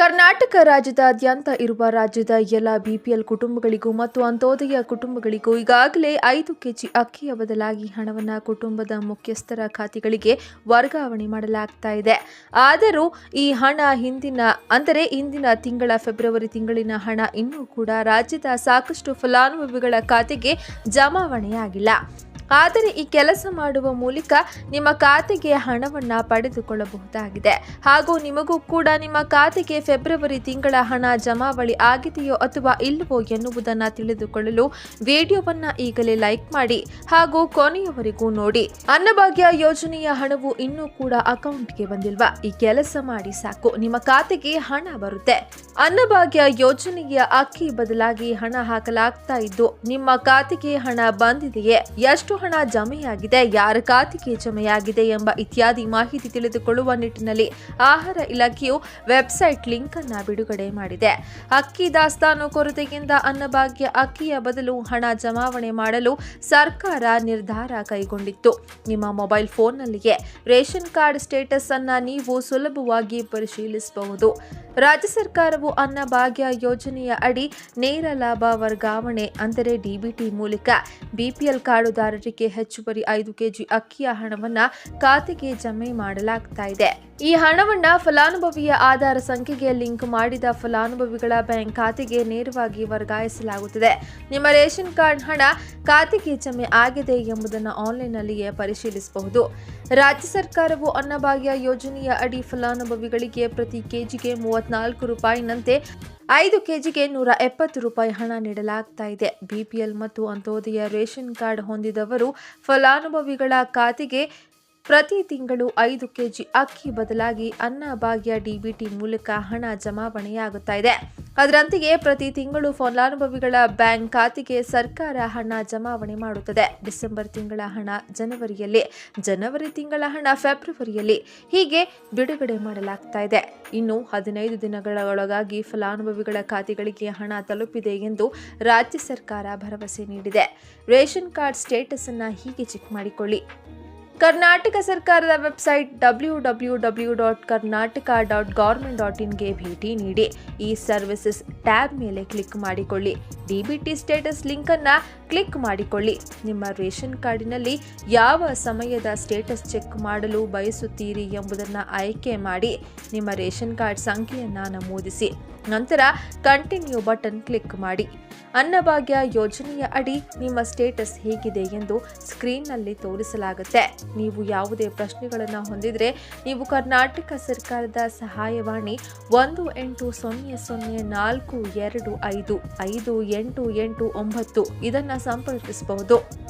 ಕರ್ನಾಟಕ ರಾಜ್ಯದಾದ್ಯಂತ ಇರುವ ರಾಜ್ಯದ ಎಲ್ಲ ಬಿಪಿಎಲ್ ಕುಟುಂಬಗಳಿಗೂ ಮತ್ತು ಅಂತ್ಯೋದಯ ಕುಟುಂಬಗಳಿಗೂ ಈಗಾಗಲೇ ಐದು ಕೆಜಿ ಅಕ್ಕಿಯ ಬದಲಾಗಿ ಹಣವನ್ನು ಕುಟುಂಬದ ಮುಖ್ಯಸ್ಥರ ಖಾತೆಗಳಿಗೆ ವರ್ಗಾವಣೆ ಮಾಡಲಾಗ್ತಾ ಇದೆ. ಆದರೂ ಈ ಹಣ ಹಿಂದಿನ, ಅಂದರೆ ಇಂದಿನ ತಿಂಗಳ ಫೆಬ್ರವರಿ ತಿಂಗಳಿನ ಹಣ ಇನ್ನೂ ಕೂಡ ರಾಜ್ಯದ ಸಾಕಷ್ಟು ಫಲಾನುಭವಿಗಳ ಖಾತೆಗೆ ಜಮಾವಣೆಯಾಗಿಲ್ಲ. ಆದರೆ ಈ ಕೆಲಸ ಮಾಡುವ ಮೂಲಕ ನಿಮ್ಮ ಖಾತೆಗೆ ಹಣವನ್ನು ಪಡೆದುಕೊಳ್ಳಬಹುದಾಗಿದೆ. ಹಾಗೂ ನಿಮಗೂ ಕೂಡ ನಿಮ್ಮ ಖಾತೆಗೆ ಫೆಬ್ರವರಿ ತಿಂಗಳ ಹಣ ಜಮಾವಳಿ ಆಗಿದೆಯೋ ಅಥವಾ ಇಲ್ಲವೋ ಎನ್ನುವುದನ್ನು ತಿಳಿದುಕೊಳ್ಳಲು ವಿಡಿಯೋವನ್ನು ಈಗಲೇ ಲೈಕ್ ಮಾಡಿ ಹಾಗೂ ಕೊನೆಯವರೆಗೂ ನೋಡಿ. ಅನ್ನಭಾಗ್ಯ ಯೋಜನೆಯ ಹಣವು ಇನ್ನೂ ಕೂಡ ಅಕೌಂಟ್ಗೆ ಬಂದಿಲ್ವಾ? ಈ ಕೆಲಸ ಮಾಡಿ ಸಾಕು. ನಿಮ್ಮ ಖಾತೆಗೆ ಹಣ ಬರುತ್ತೆ. ಅನ್ನಭಾಗ್ಯ ಯೋಜನೆಯ ಅಕ್ಕಿ ಬದಲಾಗಿ ಹಣ ಹಾಕಲಾಗ್ತಾ ಇದ್ದು ನಿಮ್ಮ ಖಾತೆಗೆ ಹಣ ಬಂದಿದೆಯೇ? ಎಷ್ಟು ಹಣ ಜಮೆಯಾಗಿದೆ, ಯಾರ ಖಾತೆಗೆ ಜಮೆಯಾಗಿದೆ ಎಂಬ ಇತ್ಯಾದಿ ಮಾಹಿತಿ ತಿಳಿದುಕೊಳ್ಳುವ ನಿಟ್ಟಿನಲ್ಲಿ ಆಹಾರ ಇಲಾಖೆಯು ವೆಬ್ಸೈಟ್ ಲಿಂಕ್ ಅನ್ನು ಬಿಡುಗಡೆ ಮಾಡಿದೆ. ಅಕ್ಕಿ ದಾಸ್ತಾನು ಕೊರತೆಯಿಂದ ಅನ್ನಭಾಗ್ಯ ಅಕ್ಕಿಯ ಬದಲು ಹಣ ಜಮಾವಣೆ ಮಾಡಲು ಸರ್ಕಾರ ನಿರ್ಧಾರ ಕೈಗೊಂಡಿತ್ತು. ನಿಮ್ಮ ಮೊಬೈಲ್ ಫೋನ್ನಲ್ಲಿಯೇ ರೇಷನ್ ಕಾರ್ಡ್ ಸ್ಟೇಟಸ್ ಅನ್ನ ನೀವು ಸುಲಭವಾಗಿ ಪರಿಶೀಲಿಸಬಹುದು. ರಾಜ್ಯ ಸರ್ಕಾರವು ಅನ್ನಭಾಗ್ಯ ಯೋಜನೆಯ ಅಡಿ ನೇರ ಲಾಭ ವರ್ಗಾವಣೆ, ಅಂದರೆ ಡಿಬಿಟಿ ಮೂಲಕ ಬಿಪಿಎಲ್ ಕಾರ್ಡುದಾರರಿಗೆ ಹೆಚ್ಚುವರಿ ಐದು ಕೆಜಿ ಅಕ್ಕಿಯ ಹಣವನ್ನ ಖಾತೆಗೆ ಜಮೆ ಮಾಡಲಾಗ್ತಾ ಇದೆ. ಈ ಹಣವನ್ನ ಫಲಾನುಭವಿಯ ಆಧಾರ ಸಂಖ್ಯೆಗೆ ಲಿಂಕ್ ಮಾಡಿದ ಫಲಾನುಭವಿಗಳ ಬ್ಯಾಂಕ್ ಖಾತೆಗೆ ನೇರವಾಗಿ ವರ್ಗಾಯಿಸಲಾಗುತ್ತದೆ. ನಿಮ್ಮ ರೇಷನ್ ಕಾರ್ಡ್ ಹಣ ಖಾತೆಗೆ ಜಮೆ ಆಗಿದೆ ಎಂಬುದನ್ನು ಆನ್ಲೈನ್ನಲ್ಲಿಯೇ ಪರಿಶೀಲಿಸಬಹುದು. ರಾಜ್ಯ ಸರ್ಕಾರವು ಅನ್ನಭಾಗ್ಯ ಯೋಜನೆಯ ಅಡಿ ಫಲಾನುಭವಿಗಳಿಗೆ ಪ್ರತಿ ಕೆಜಿಗೆ ಮೂವತ್ನಾಲ್ಕು ರೂಪಾಯಿನಂತೆ ಐದು ಕೆಜಿಗೆ ನೂರ ಎಪ್ಪತ್ತು ರೂಪಾಯಿ ಹಣ ನೀಡಲಾಗ್ತಾ ಇದೆ. ಬಿಪಿಎಲ್ ಮತ್ತು ಅಂತ್ಯೋದಯ ರೇಷನ್ ಕಾರ್ಡ್ ಹೊಂದಿದವರು ಫಲಾನುಭವಿಗಳ ಖಾತೆಗೆ ಪ್ರತಿ ತಿಂಗಳು ಐದು ಕೆಜಿ ಅಕ್ಕಿ ಬದಲಾಗಿ ಅನ್ನಭಾಗ್ಯ ಡಿಬಿಟಿ ಮೂಲಕ ಹಣ ಜಮಾವಣೆಯಾಗುತ್ತಾ ಇದೆ. ಅದರಂತೆಯೇ ಪ್ರತಿ ತಿಂಗಳು ಫಲಾನುಭವಿಗಳ ಬ್ಯಾಂಕ್ ಖಾತೆಗೆ ಸರ್ಕಾರ ಹಣ ಜಮಾವಣೆ ಮಾಡುತ್ತದೆ. ಡಿಸೆಂಬರ್ ತಿಂಗಳ ಹಣ ಜನವರಿಯಲ್ಲಿ, ಜನವರಿ ತಿಂಗಳ ಹಣ ಫೆಬ್ರವರಿಯಲ್ಲಿ. ಹೀಗೆ ಬಿಡುಗಡೆ ಮಾಡಲಾಗ್ತಾ ಇದೆ. ಇನ್ನು ಹದಿನೈದು ದಿನಗಳ ಒಳಗಾಗಿ ಫಲಾನುಭವಿಗಳ ಖಾತೆಗಳಿಗೆ ಹಣ ತಲುಪಿದೆ ಎಂದು ರಾಜ್ಯ ಸರ್ಕಾರ ಭರವಸೆ ನೀಡಿದೆ. ರೇಷನ್ ಕಾರ್ಡ್ ಸ್ಟೇಟಸ್ ಅನ್ನ ಹೀಗೆ ಚೆಕ್ ಮಾಡಿಕೊಳ್ಳಿ. ಕರ್ನಾಟಕ ಸರ್ಕಾರದ website W W W dot Karnataka dot government dot ಇನ್ಗೆ ಭೇಟಿ ನೀಡಿ. ಈ ಸರ್ವಿಸಸ್ ಟ್ಯಾಬ್ ಮೇಲೆ ಕ್ಲಿಕ್ ಮಾಡಿಕೊಳ್ಳಿ. ಡಿಬಿಟಿ ಸ್ಟೇಟಸ್ ಲಿಂಕನ್ನು ಕ್ಲಿಕ್ ಮಾಡಿಕೊಳ್ಳಿ. ನಿಮ್ಮ ರೇಷನ್ ಕಾರ್ಡಿನಲ್ಲಿ ಯಾವ ಸಮಯದ ಸ್ಟೇಟಸ್ ಚೆಕ್ ಮಾಡಲು ಬಯಸುತ್ತೀರಿ ಎಂಬುದನ್ನು ಆಯ್ಕೆ ಮಾಡಿ. ನಿಮ್ಮ ರೇಷನ್ ಕಾರ್ಡ್ ಸಂಖ್ಯೆಯನ್ನು ನಮೂದಿಸಿ. ನಂತರ ಕಂಟಿನ್ಯೂ ಬಟನ್ ಕ್ಲಿಕ್ ಮಾಡಿ. ಅನ್ನಭಾಗ್ಯ ಯೋಜನೆಯ ಅಡಿ ನಿಮ್ಮ ಸ್ಟೇಟಸ್ ಹೇಗಿದೆ ಎಂದು ಸ್ಕ್ರೀನ್ನಲ್ಲಿ ತೋರಿಸಲಾಗುತ್ತೆ. ನೀವು ಯಾವುದೇ ಪ್ರಶ್ನೆಗಳನ್ನು ಹೊಂದಿದರೆ ನೀವು ಕರ್ನಾಟಕ ಸರ್ಕಾರದ ಸಹಾಯವಾಣಿ ಒಂದು ಎಂಟು ಸೊನ್ನೆ ಸೊನ್ನೆ ನಾಲ್ಕು ಎರಡು ಐದು ಐದು ಎಂಟು ಎಂಟು ಒಂಬತ್ತು ಇದನ್ನು ಸಂಪರ್ಕಿಸಬಹುದು.